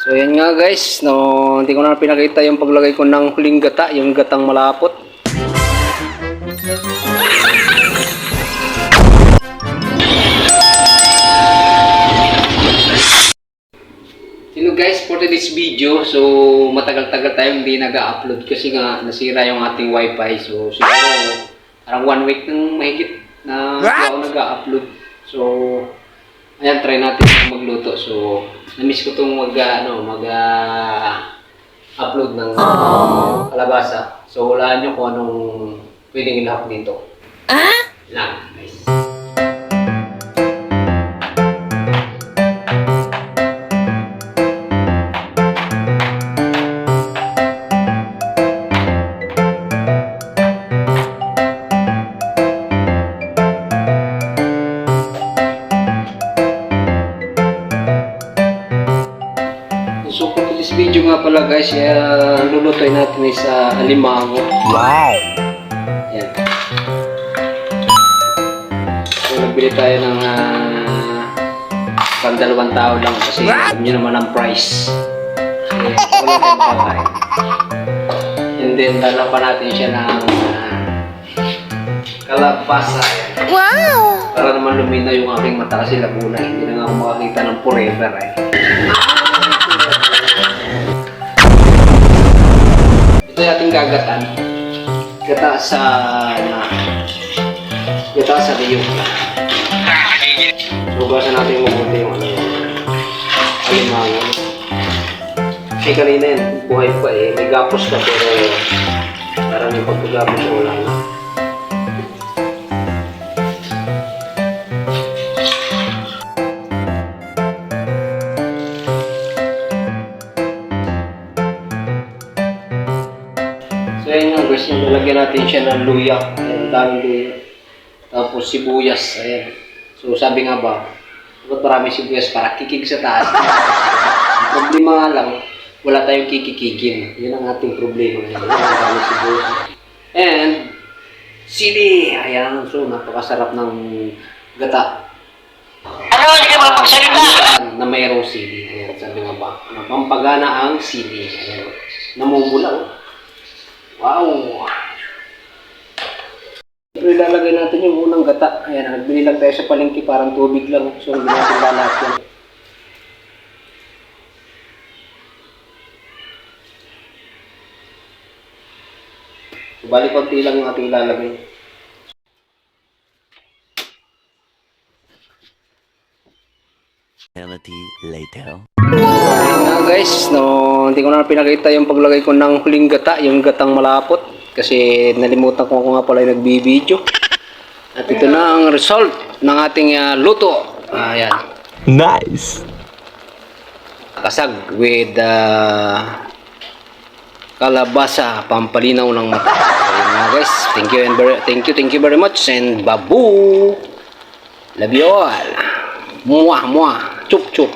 So yan nga guys, no, hindi ko na pinakita yung paglagay ko ng huling gata, yung gatang malapot. Hello guys, for today's video, so matagal-tagal tayo hindi nag-upload kasi nga nasira yung ating wifi. So siguro parang one week nang mahigit na ako nag-upload. So ayan, try natin magluto. So na-miss ko itong mag, ano, mag ah, upload ng kalabasa. So hulaan nyo kung anong pwedeng ilahap dito. Ah? Lang, guys. This video nga pala guys, uh, lulutoy natin is uh, alimango. Wow! Yan. So nagbili tayo ng uh, pang dalawang tao lang kasi alam nyo naman ang price. Tayong kakain. And then dala pa natin siya ng uh, kalabasa. Wow! Para naman luminaw yung aking mata kasi Laguna. Hindi na nga ako makakita ng forever eh. Gagatan. Gata sa... na gata sa liyong. So, gasan natin yung mabuti yung ano yung alimango. Kasi kanina yan, buhay pa eh. May gapos ka pero parang yung pagkagapos ko wala na. So ayun nga guys, yung lalagyan natin siya ng luya. Ayan, daming luya. Tapos sibuyas. Ayan. So sabi nga ba, ba't marami sibuyas para kikig sa taas? Ang problema nga lang, wala tayong kikikigin. Yun ang ating problema. Ayan, ang daming sibuyas. And, sili. Ayan, so napakasarap ng gata. Ano, hindi ka magpagsalita? na mayroong sili. Ayan, sabi nga ba, napampagana ang sili. Ayan, namumula oh. Wow! Siyempre ilalagay natin yung unang gata. Ayan, nagbili lang tayo sa palengke parang tubig lang. So, hindi natin lalat yan. So, bali konti lang yung ating ilalagay. Eternity later. Guys, no, hindi ko na pinakita yung paglagay ko ng huling gata, yung gatang malapot. Kasi nalimutan ko ako nga pala yung nagbibideo. At ito na ang result ng ating ah, luto. Ayan. Nice! Kasag with uh, kalabasa, pampalinaw ng mata. So, yun nga guys. Thank you and very, thank you, thank you very much. And babu! Love you all. Mwah, mwah. Chup, chup.